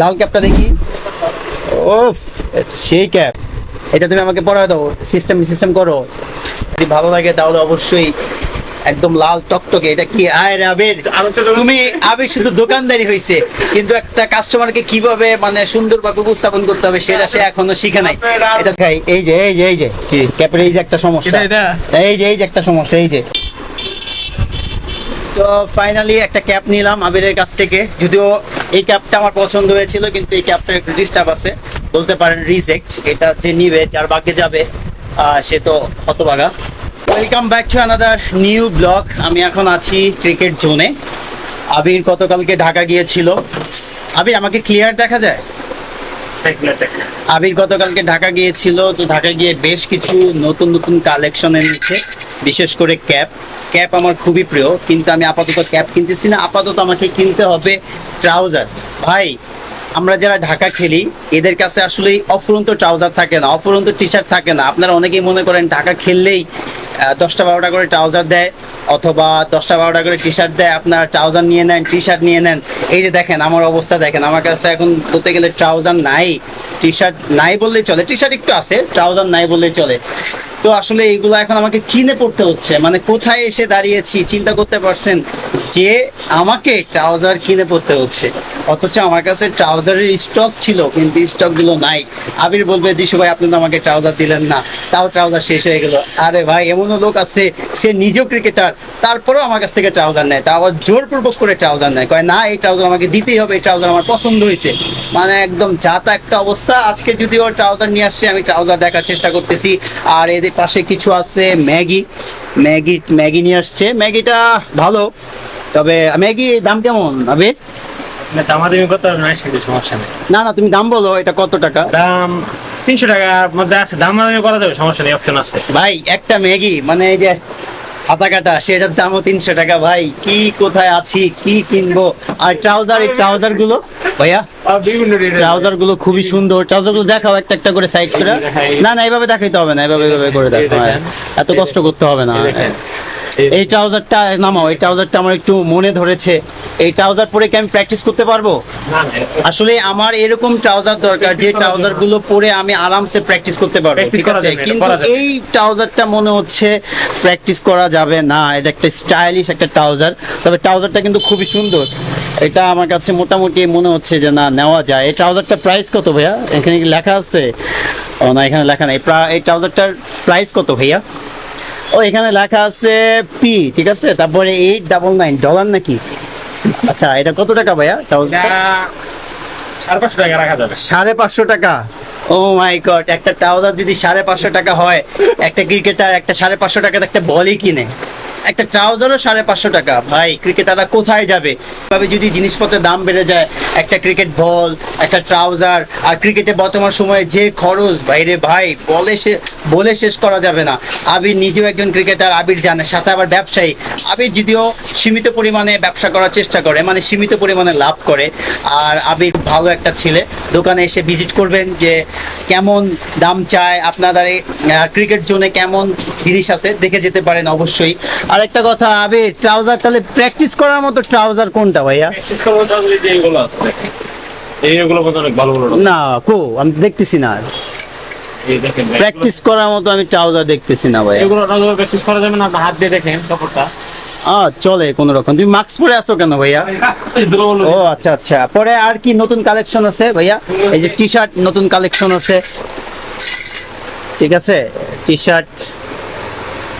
লাল ক্যাপটা দেখি। ওফ সেই ক্যাপ। এটা তুমি আমাকে পড়ায় দাও। সিস্টেম সিস্টেম করো। যদি ভালো লাগে তাহলে অবশ্যই একদম লাল টকটকে এটা কি? আয় রে আবির। তুমি আবির শুধু দোকানদারি হয়েছে কিন্তু একটা কাস্টমারকে কীভাবে মানে সুন্দরভাবে উপস্থাপন করতে হবে সেটা সে এখনও শিখে নাই। এটা খাই এই যে এই যে এই যে। কি? ক্যাপের এই যে একটা সমস্যা? এই যে এই যে একটা সমস্যা এই যে। তো ফাইনালি একটা ক্যাপ নিলাম আবিরের কাছ থেকে। যদিও এই ক্যাপটা আমার পছন্দ হয়েছিল, কিন্তু এই ক্যাপটা একটু ডিস্টার্ব আছে। বলতে পারেন রিজেক্ট এটা যে নিবে, যার বাগে যাবে সে তো হতবাগা welcome back to another new blog আমি এখন আছি ক্রিকেট জোনে আবির গতকালকে ঢাকা গিয়েছিল। আবির, আমাকে ক্লিয়ার দেখা যায়? আবির গতকালকে ঢাকা গিয়েছিল, তো ঢাকা গিয়ে বেশ কিছু নতুন নতুন কালেকশন এনেছে বিশেষ করে ক্যাপ। ক্যাপ আমার খুবই প্রিয়, কিন্তু আমি আপাতত ক্যাপ কিনতেছি না। আপাতত আমাকে কিনতে হবে ট্রাউজার। ভাই, আমরা যারা ঢাকা খেলি, এদের কাছে আসলে অফুরন্ত ট্রাউজার থাকে না, অফুরন্ত টি শার্ট থাকে না। আপনারা অনেকেই মনে করেন, ঢাকা খেললেই দশটা বারোটা করে ট্রাউজার দেয়, অথবা দশটা বারোটা করে টি শার্ট দেয়, আপনার ট্রাউজার নিয়ে নেন টি শার্ট নিয়ে নেন। এই যে দেখেন, আমার অবস্থা দেখেন, আমার কাছে এখন বলতে গেলে ট্রাউজার নাই টি শার্ট নাই বললেই চলে। টি শার্ট একটু আছে, ট্রাউজার নাই বললেই চলে। তো আসলে এইগুলো এখন আমাকে কিনে পড়তে হচ্ছে। মানে কোথায় এসে দাঁড়িয়েছি, চিন্তা করতে পারছেন যে আমাকে ট্রাউজার কিনে পড়তে হচ্ছে। অথচ আমার কাছে ট্রাউজারের স্টক ছিল, কিন্তু স্টকগুলো নাই। আবির বলবে, দিশু ভাই, আপনি তো আমাকে ট্রাউজার দিলেন না। তাও ট্রাউজার শেষ হয়ে গেল। আরে ভাই, এমনও লোক আছে, সে নিজেও ক্রিকেটার, তারপরেও আমার কাছ থেকে ট্রাউজার নেয়। তা আবার জোরপূর্বক করে ট্রাউজার নেয়। কয়, না, এই ট্রাউজার আমাকে দিতেই হবে, এই ট্রাউজার আমার পছন্দ হয়েছে। মানে একদম যাতা একটা অবস্থা। আজকে যদি ওর ট্রাউজার নিয়ে আসছে, আমি ট্রাউজার দেখার চেষ্টা করতেছি। আর এদের পাশে কিছু আছে ম্যাগি। ম্যাগি ম্যাগি নিয়ে আসছে। ম্যাগিটা ভালো তবে ম্যাগি দাম কেমন হবে না না তুমি দাম বলো এটা কত টাকা? দাম তিনশো টাকার মধ্যে আছে দাম করা যাবে সমস্যা নেই অপশন আছে। ভাই একটা ম্যাগি মানে এই যে হাতা কাটা সেটার দামও তিনশো টাকা। ভাই কি কোথায় আছি কি কিনবো? আর ট্রাউজার এই ট্রাউজারগুলো ভাইয়া ট্রাউজারগুলো খুবই সুন্দর। ট্রাউজারগুলো দেখাও একটা একটা করে সাইড করে। না না এইভাবে দেখাইতে হবে না এইভাবে এইভাবে করে দেখো হ্যাঁ। এত কষ্ট করতে হবে না এই ট্রাউজারটা নামাও এই ট্রাউজারটা আমার একটু মনে ধরেছে। এই ট্রাউজার পরে কি আমি প্র্যাকটিস করতে পারব? আসলে আমার এরকম ট্রাউজার দরকার যে ট্রাউজারগুলো পরে আমি আরামসে প্র্যাকটিস করতে পারব ঠিক আছে? কিন্তু এই ট্রাউজারটা মনে হচ্ছে প্র্যাকটিস করা যাবে না। এটা একটা স্টাইলিশ একটা ট্রাউজার তবে ট্রাউজারটা কিন্তু খুবই সুন্দর। এটা আমার কাছে মোটামুটি মনে হচ্ছে যে না নেওয়া যায়। এই ট্রাউজারটা প্রাইস কত ভাইয়া? এখানে কি লেখা আছে? ও না এখানে লেখা নাই। এই ট্রাউজারটার প্রাইস কত ভাইয়া? ও এখানে লেখা আছে পি ঠিক আছে? তারপরে এইট ডাবল নাইন ডলার নাকি? আচ্ছা এটা কত টাকা ভাইয়া? সাড়ে পাঁচশো টাকা সাড়ে পাঁচশো টাকা? ও মাই গড একটা ট্রাউজার যদি সাড়ে পাঁচশো টাকা হয় একটা ক্রিকেটার একটা সাড়ে পাঁচশো টাকাতে একটা বলই কিনে। একটা ট্রাউজারও সাড়ে পাঁচশো টাকা। ভাই ক্রিকেটাররা কোথায় যাবে? তবে যদি জিনিসপত্রের দাম বেড়ে যায় একটা ক্রিকেট বল একটা ট্রাউজার আর ক্রিকেটে বর্তমান সময়ে যে খরচ বাইরে ভাই বলে সে বলে শেষ করা যাবে না। আবির নিজেও একজন ক্রিকেটার আবির জানে সাথে আবার ব্যবসায়ী। আবির যদিও সীমিত পরিমাণে ব্যবসা করার চেষ্টা করে মানে সীমিত পরিমাণে লাভ করে আর আবির ভালো একটা ছেলে। দোকানে এসে ভিজিট করবেন যে কেমন দাম চায় আপনাদের ক্রিকেট জোনে কেমন জিনিস আছে দেখে যেতে পারেন অবশ্যই। আর একটা কথা আবির ট্রাউজার তাহলে প্র্যাকটিস করার মতো ট্রাউজার কোনটা ভাইয়া? এইগুলো আছে এইগুলো অনেক ভালো ভালো না কো আমি দেখতেছি না। প্র্যাকটিস করার মতো আমি ট্রাউজার দেখতেছি না ভাইয়া। এগুলো প্র্যাকটিস করা যাবে না? হাত দিয়ে দেখেন কাপড়টা। আহ চলে কোনো রকম। তুমি মাস্ক পরে আছো কেন ভাইয়া। ও আচ্ছা আচ্ছা। পরে আর কি নতুন কালেকশন আছে ভাইয়া? এই যে টি শার্ট নতুন কালেকশন আছে। ঠিক আছে? টি শার্ট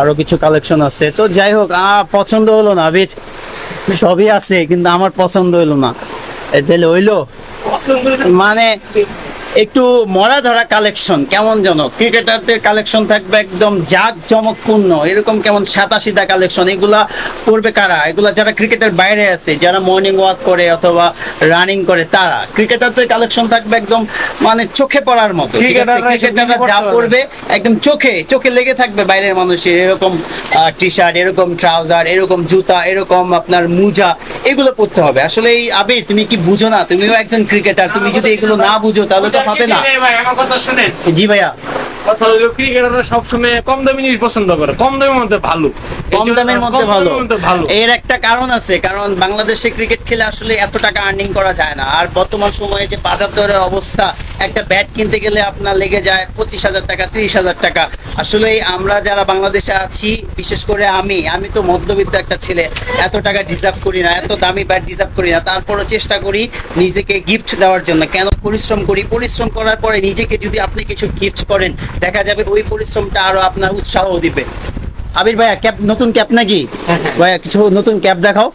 আরও কিছু কালেকশন আছে। তো যাই হোক আ পছন্দ হলো না আবির? সবই আছে কিন্তু আমার পছন্দ হলো না। তাহলে হইল? মানে একটু মরা ধরা কালেকশন কেমন যেন? ক্রিকেটারদের কালেকশন থাকবে একদম জাক জমকপূর্ণ এরকম কেমন সিধা কালেকশন এগুলা করবে কারা? এগুলা যারা ক্রিকেটের বাইরে আছে যারা মর্নিং ওয়াক করে অথবা রানিং করে তারা। ক্রিকেটারদের কালেকশন থাকবে একদম মানে চোখে পড়ার মতো ক্রিকেটাররা যা পড়বে একদম চোখে চোখে লেগে থাকবে বাইরের মানুষের। এরকম টি শার্ট এরকম ট্রাউজার এরকম জুতা এরকম আপনার মুজা এগুলো পড়তে হবে। আসলে এই আবির তুমি কি বুঝো না? তুমিও একজন ক্রিকেটার তুমি যদি এগুলো না বুঝো তাহলে তো হবে না। ভাই? আমার কথা শুনেন। জি ভাইয়া। কথা হলো ক্রিকেটাররা সবসময় কম দামি জিনিস পছন্দ করে। কম দামের মধ্যে ভালো। কম দামের মধ্যে ভালো। মধ্যে ভালো। এর একটা কারণ আছে কারণ বাংলাদেশে ক্রিকেট খেলে আসলে এত টাকা আর্নিং করা যায় না। আর বর্তমান সময়ে যে বাজার দরের অবস্থা একটা ব্যাট কিনতে গেলে আপনার লেগে যায় পঁচিশ হাজার টাকা ত্রিশ হাজার টাকা। আসলে আমরা যারা বাংলাদেশে আছি বিশেষ করে আমি আমি তো মধ্যবিত্ত একটা ছেলে এত টাকা ডিজার্ভ করি না এত দামি ব্যাট ডিজার্ভ করি না তারপরও চেষ্টা করি নিজেকে গিফট দেওয়ার জন্য। কেন পরিশ্রম করি? পরিশ্রম করার পরে নিজেকে যদি আপনি কিছু গিফট করেন দেখা যাবে ওই পরিশ্রমটা আরও আপনার উৎসাহ দিবে। আবির ভাইয়া ক্যাপ নতুন ক্যাপ নাকি? ভাইয়া কিছু নতুন ক্যাপ দেখাও।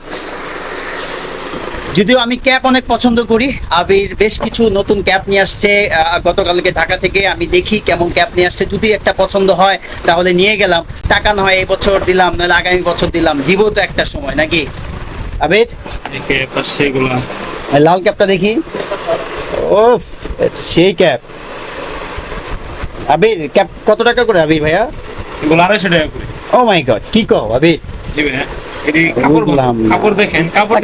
যদিও আমি ক্যাপ অনেক পছন্দ করি। আবির বেশ কিছু নতুন ক্যাপ নিয়ে আসছে। গতকালকে ঢাকা থেকে আমি দেখি কেমন ক্যাপ নিয়ে আসছে। যদি একটা পছন্দ হয় তাহলে নিয়ে গেলাম। টাকা নয় এই বছর দিলাম নাহলে আগামী বছর দিলাম। দিব তো একটা সময় নাকি? আবির? লাল ক্যাপটা দেখি। এটা সেই ক্যাপ। আবির ক্যাপ কত টাকা করে আবির ভাইয়া? এগুলো আড়াইশো টাকা করে। ও মাই গড কি কো আবির? জি ভাইয়া।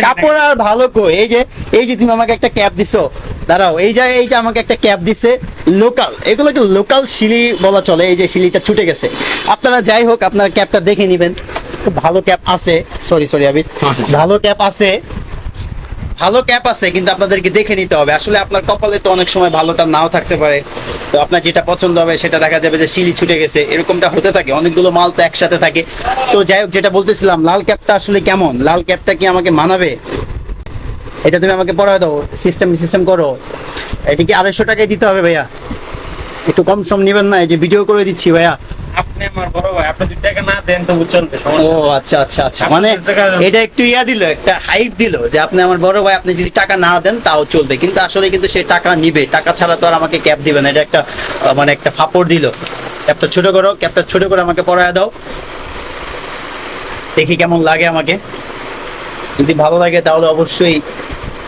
কাপড় আর ভালো কো এই যে এই যে তুমি আমাকে একটা ক্যাপ দিছো দাঁড়াও এই যে এই যে আমাকে একটা ক্যাপ দিছে লোকাল এগুলোকে লোকাল শিলি বলা চলে? এই যে শিলিটা ছুটে গেছে। আপনারা যাই হোক আপনার ক্যাপটা দেখে নেবেন। খুব ভালো ক্যাপ আছে সরি সরি আবির ভালো ক্যাপ আছে। ভালো ক্যাপ আছে, কিন্তু আপনাদেরকে দেখে নিতে হবে। আসলে আপনার কপালে তো অনেক সময় ভালোটা নাও থাকতে পারে। তো আপনার যেটা পছন্দ হবে, সেটা দেখা যাবে যে শিলি ছুটে গেছে। এরকমটা হতে থাকে। অনেকগুলো মাল তো একসাথে থাকে। তো যাই হোক, যেটা বলতেছিলাম, লাল ক্যাপটা আসলে কেমন? লাল ক্যাপটা কি আমাকে মানাবে? এটা তুমি আমাকে পড়ায় দাও। সিস্টেম সিস্টেম করো। এটা কি আড়াইশো টাকায় দিতে হবে ভাইয়া? একটু কম সম নেবেন না, এই যে ভিডিও করে দিচ্ছি ভাইয়া। আপনি আমার বড় ভাই আপনি যদি টাকা না দেন চলবে ও সমস্যা। আচ্ছা আচ্ছা আচ্ছা। মানে এটা একটু ইয়া দিল একটা হাইপ দিল যে আপনি আমার বড় ভাই আপনি যদি টাকা না দেন তাও চলবে। কিন্তু আসলে কিন্তু সে টাকা নিবে। টাকা ছাড়া তো আর আমাকে ক্যাপ দিবে না। এটা একটা মানে একটা ফাপড় দিল। ক্যাপটা ছোট করো ক্যাপটা ছোট করে আমাকে পরায় দাও। দেখি কেমন লাগে আমাকে। যদি ভালো লাগে তাহলে অবশ্যই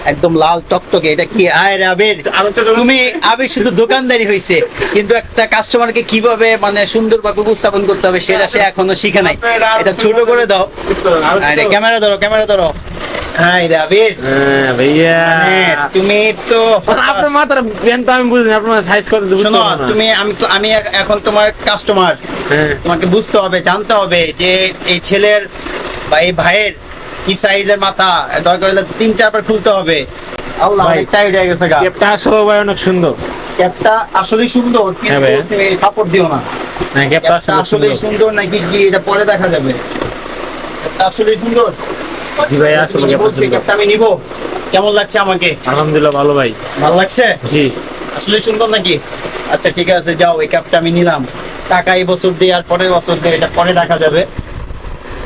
একদম লাল টকটকে এটা কি? আয় আবির তুমি আবির শুধু দোকানদারি হয়েছে কিন্তু একটা কাস্টমারকে কীভাবে মানে সুন্দরভাবে উপস্থাপন করতে হবে সেটা সে এখনও শিখে নাই। এটা ছোট করে দাও। আরে ক্যামেরা ধরো ক্যামেরা ধরো। হ্যাঁ ভাইয়া। হ্যাঁ, তুমি তো আপনার মাথার আমি বুঝিনি আপনার সাইজ করে বুঝতে শোনো তুমি আমি আমি এখন তোমার কাস্টমার হ্যাঁ। তোমাকে বুঝতে হবে জানতে হবে যে এই ছেলের বা এই ভাইয়ের কি সাইজের মাথা? দরকার হলে তিন চারবার খুলতে হবে। আল্লাহ অনেক টাইট হয়ে গেছে গা। ক্যাপটা আসলে ভাই অনেক সুন্দর। ক্যাপটা আসলে সুন্দর কিন্তু হ্যাঁ কাপড় দিও না। হ্যাঁ ক্যাপটা আসলে সুন্দর। নাকি কি এটা পরে দেখা যাবে? ক্যাপটা আসলে সুন্দর। জি ভাই আসলে ক্যাপটা সুন্দর। ক্যাপটা আমি নিব। কেমন লাগছে আমাকে? আলহামদুলিল্লাহ ভালো ভাই। ভালো লাগছে? জি। আসলে সুন্দর নাকি? আচ্ছা ঠিক আছে যাও এই ক্যাপটা আমি নিলাম। টাকা এই বছর দিয়ে আর পরের বছর দিয়ে এটা পরে দেখা যাবে।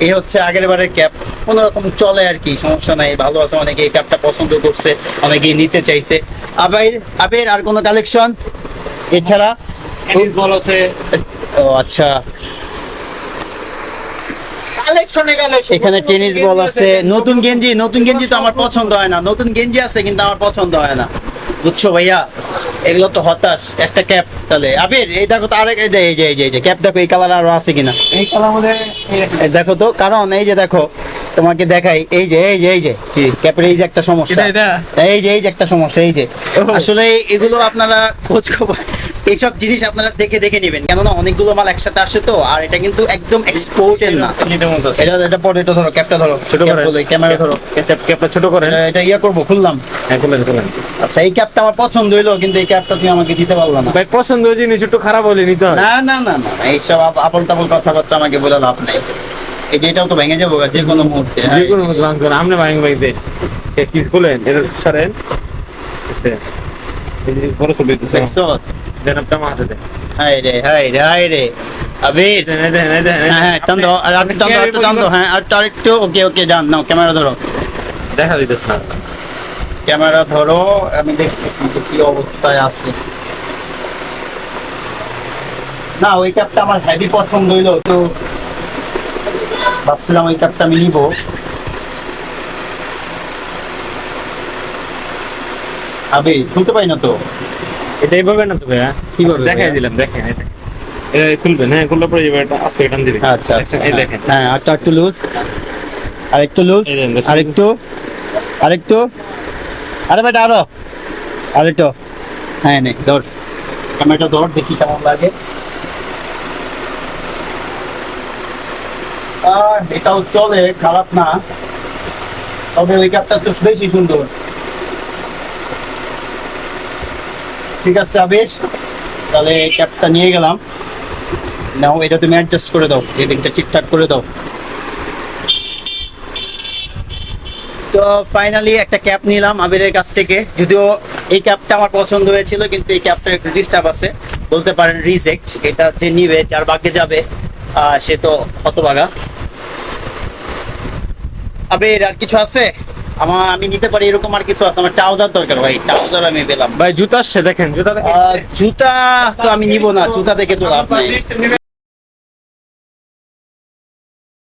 এই হচ্ছে আগের বারের ক্যাপ। কোন রকম চলে আর কি সমস্যা নাই ভালো আছে অনেকে এই ক্যাপটা পছন্দ করছে অনেকেই নিতে চাইছে। আবির আবির আর কোনো কালেকশন এছাড়া? টেনিস বল আছে। ও আচ্ছা। এখানে টেনিস বল আছে নতুন গেঞ্জি নতুন গেঞ্জি তো আমার পছন্দ হয় না নতুন গেঞ্জি আছে কিন্তু আমার পছন্দ হয় না। বুঝছ ভাইয়া? এগুলো তো হতাশ একটা ক্যাপ তাহলে। আবির এই দেখো তো আরেক এই যে এই যে এই যে ক্যাপ দেখো এই কালার আরও আছে কিনা? এই কালার মধ্যে এই দেখো তো কারণ এই যে দেখো তোমাকে দেখাই এই যে এই যে এই যে? ক্যাপের এই যে একটা সমস্যা। এটা, এই যে এই যে একটা সমস্যা এই যে। আসলে এগুলো আপনারা খোঁজ খবর এইসব জিনিস আপনারা দেখে দেখে নেবেন। কেননা অনেকগুলো মাল একসাথে আসে তো আর এটা কিন্তু একদম এক্সপোর্টের না। এটা এটা পরে এটা ধরো ক্যাপটা ধরো ছোট করে। বলে ক্যামেরা ধরো। ক্যাপ- ক্যাপটা ছোট করে। এটা- ইয়া করব খুললাম। হ্যাঁ খুলেন খুলেন। আচ্ছা এই ক্যাপটা আমার পছন্দ হইল কিন্তু এই ক্যাপটা তুমি আমাকে দিতে পারলা না। ভাই পছন্দ জিনিস একটু খারাপ হলে নিতে হয়। না না না না এইসব আপ- আপল তাপল কথাবার্তা আমাকে বলে লাভ নেই। এই যে এটাও তো ভেঙে যাব যে কোনো মুহূর্তে হ্যাঁ। যে কোনো মতো ভাঙ আমনে ভাঙ ভাঙতে কি খুলেন এটা সরেন। আছে এই যে বড় ছবি দেখছ দেন আপনি আমার হাই রে হাই রে হাই রে। আবির দেন এই দেন এই দেন হ্যাঁ হ্যাঁ টান দাও আর একটু টান দাও একটু টান দাও হ্যাঁ আর তো আরেকটু ওকে ওকে ডান নাও ক্যামেরা ধরো। দেখা দিতেছে না। ক্যামেরা ধরো আমি দেখতেছি কি অবস্থায় আছে। না ওই ক্যাপটা আমার হেভি পছন্দ হইল তো ভাবছিলাম ওই ক্যাপটা আমি নিবো। আবে খুলতে পারি না তো? এটা এইভাবে না তো ভাইয়া? কীভাবে দেখাই দিলাম দেখেন এই খুলবেন হ্যাঁ খুললে পরে এবার এটা দিবেন আচ্ছা আচ্ছা এই দেখেন। হ্যাঁ আরেকটু একটু লুজ লুজ দেন, দেখুন। আরেকটু আরেকটু। আরে বেটা আরও। হ্যাঁ নে ধর। ক্যামেরাটা ধর দেখি কেমন লাগে। এটাও চলে, খারাপ না। তবে ওই ক্যাপটা তো বেশি সুন্দর। ঠিক আছে, আবির? তাহলে এই ক্যাপটা নিয়ে গেলাম। নাও, এটা তুমি অ্যাডজাস্ট করে দাও। এই দিকটা ঠিকঠাক করে দাও। তো ফাইনালি একটা ক্যাপ নিলাম আবিরের কাছ থেকে। যদিও এই ক্যাপটা আমার পছন্দ হয়েছিল, কিন্তু এই ক্যাপটা একটু ডিস্টার্ব আছে। বলতে পারেন রিজেক্ট এটা যে নিবে, যার বাগে যাবে সে তো হতবাগা আবির আর কিছু আছে? আমার আমি নিতে পারি এরকম আর কিছু আছে? আমার ট্রাউজার দরকার ভাই ট্রাউজার আমি পেলাম। ভাই জুতা আসছে দেখেন জুতা জুতা তো আমি নিব না জুতা দেখে তো লাভ নেই।